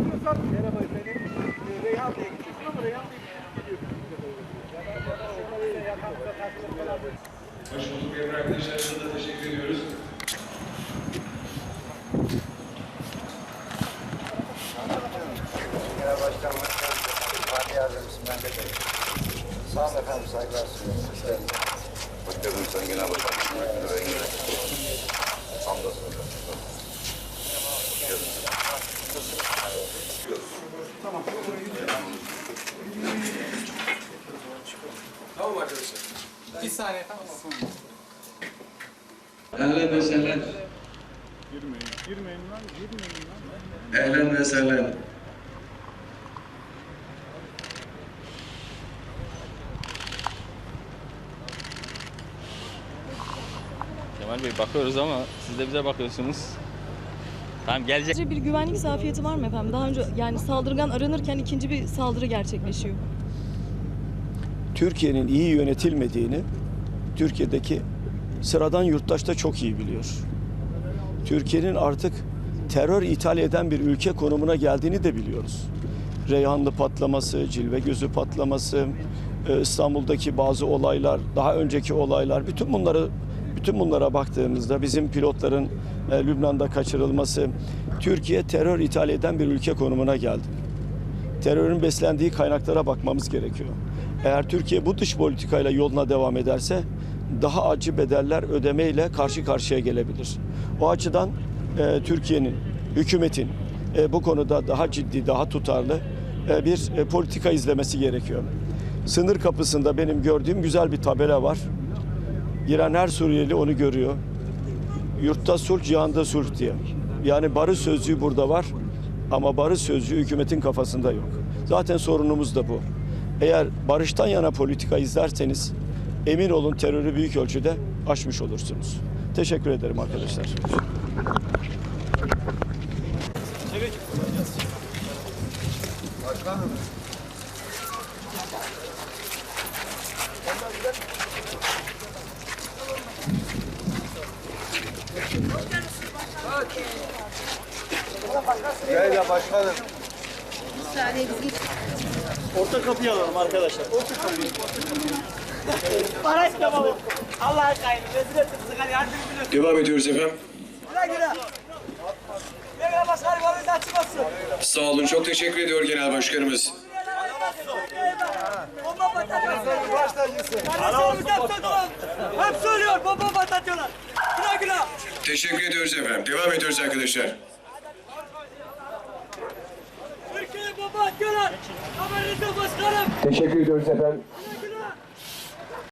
istiyorsan merhaba efendim. Reyhan Bey'e gidiyorsun ama Reyhan Bey gidiyor. Yakamıza karşılık falan değil. Hoş bulduk Emre arkadaşlarımıza da teşekkür ediyoruz. Genel Başkan Vali Yardımcısı Mehmet Bey. Sağ olun efendim, saygılar sunuyorum. Hoş geldiniz. Hoş geldiniz Sayın Genel Başkan. Tamam arkadaşlar. Bir saniye tamam. Ehlen ve sehlen. Girmeyin, girmeyin lan, girmeyin lan. Ehlen ve sehlen. Kemal Bey bakıyoruz ama siz de bize bakıyorsunuz. Tamam gelecek. Bir güvenlik zafiyeti var mı efendim? Daha önce yani saldırgan aranırken ikinci bir saldırı gerçekleşiyor. Türkiye'nin iyi yönetilmediğini Türkiye'deki sıradan yurttaş da çok iyi biliyor. Türkiye'nin artık terör ithal eden bir ülke konumuna geldiğini de biliyoruz. Reyhanlı patlaması, Cilve Gözü patlaması, e, İstanbul'daki bazı olaylar, daha önceki olaylar, bütün bunları bütün bunlara baktığımızda bizim pilotların e, Lübnan'da kaçırılması, Türkiye terör ithal eden bir ülke konumuna geldi terörün beslendiği kaynaklara bakmamız gerekiyor. Eğer Türkiye bu dış politikayla yoluna devam ederse daha acı bedeller ödemeyle karşı karşıya gelebilir. O açıdan e, Türkiye'nin, hükümetin e, bu konuda daha ciddi, daha tutarlı e, bir e, politika izlemesi gerekiyor. Sınır kapısında benim gördüğüm güzel bir tabela var. Giren her Suriyeli onu görüyor. Yurtta sulh, cihanda sulh diye. Yani barış sözcüğü burada var ama barış sözcüğü hükümetin kafasında yok. Zaten sorunumuz da bu. Eğer barıştan yana politika izlerseniz emin olun terörü büyük ölçüde aşmış olursunuz. Teşekkür ederim arkadaşlar. Gel başkanım. Orta kapıyı alalım arkadaşlar. Orta kapıyı. Para istemem oğlum. Allah'a kayın. Rezil ettin sigara yardım ediyorsun. Devam ediyoruz efendim. Güle güle. Genel başkanım önünde açmasın. Sağ olun. Çok teşekkür ediyor Genel Başkanımız. Bomba patlatıyorlar. Baş tacısı. Hep söylüyor bomba patlatıyorlar. Güle güle. Teşekkür ediyoruz efendim. Devam ediyoruz arkadaşlar. Türkiye'ye bomba atıyorlar. Haberiniz yok başkanım. Teşekkür ediyoruz efendim.